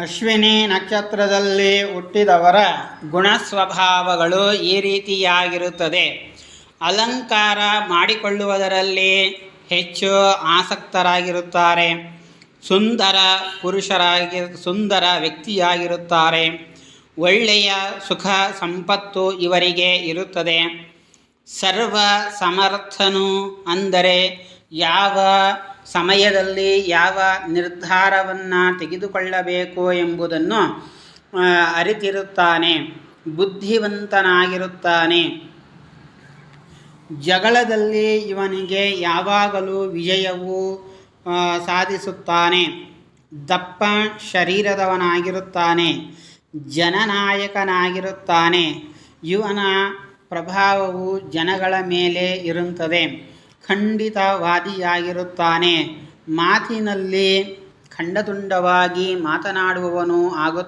ಅಶ್ವಿನಿ ನಕ್ಷತ್ರದಲ್ಲಿ ಹುಟ್ಟಿದವರ ಗುಣ ಸ್ವಭಾವಗಳು ಈ ರೀತಿಯಾಗಿರುತ್ತದೆ. ಅಲಂಕಾರ ಮಾಡಿಕೊಳ್ಳುವುದರಲ್ಲಿ ಹೆಚ್ಚು ಆಸಕ್ತರಾಗಿರುತ್ತಾರೆ. ಸುಂದರ ಪುರುಷರಾಗಿ, ಸುಂದರ ವ್ಯಕ್ತಿಯಾಗಿರುತ್ತಾರೆ. ಒಳ್ಳೆಯ ಸುಖ ಸಂಪತ್ತು ಇವರಿಗೆ ಇರುತ್ತದೆ. ಸರ್ವ ಸಮರ್ಥನು ಅಂದರೆ ಯಾವ ಸಮಯದಲ್ಲಿ ಯಾವ ನಿರ್ಧಾರವನ್ನು ತೆಗೆದುಕೊಳ್ಳಬೇಕು ಎಂಬುದನ್ನು ಅರಿತಿರುತ್ತಾನೆ, ಬುದ್ಧಿವಂತನಾಗಿರುತ್ತಾನೆ. ಜಗಳದಲ್ಲಿ ಇವನಿಗೆ ಯಾವಾಗಲೂ ವಿಜಯವು ಸಾಧಿಸುತ್ತಾನೆ. ದಪ್ಪ ಶರೀರದವನಾಗಿರುತ್ತಾನೆ, ಜನನಾಯಕನಾಗಿರುತ್ತಾನೆ. ಇವನ ಪ್ರಭಾವವು ಜನಗಳ ಮೇಲೆ ಇರುತ್ತದೆ. ಖಂಡಿತವಾದಿಯಾಗಿರುತ್ತಾನೆ. ಮಾತಿನಲ್ಲಿ ಖಂಡತುಂಡವಾಗಿ ಮಾತನಾಡುವವನು ಆಗುತ್ತಾನೆ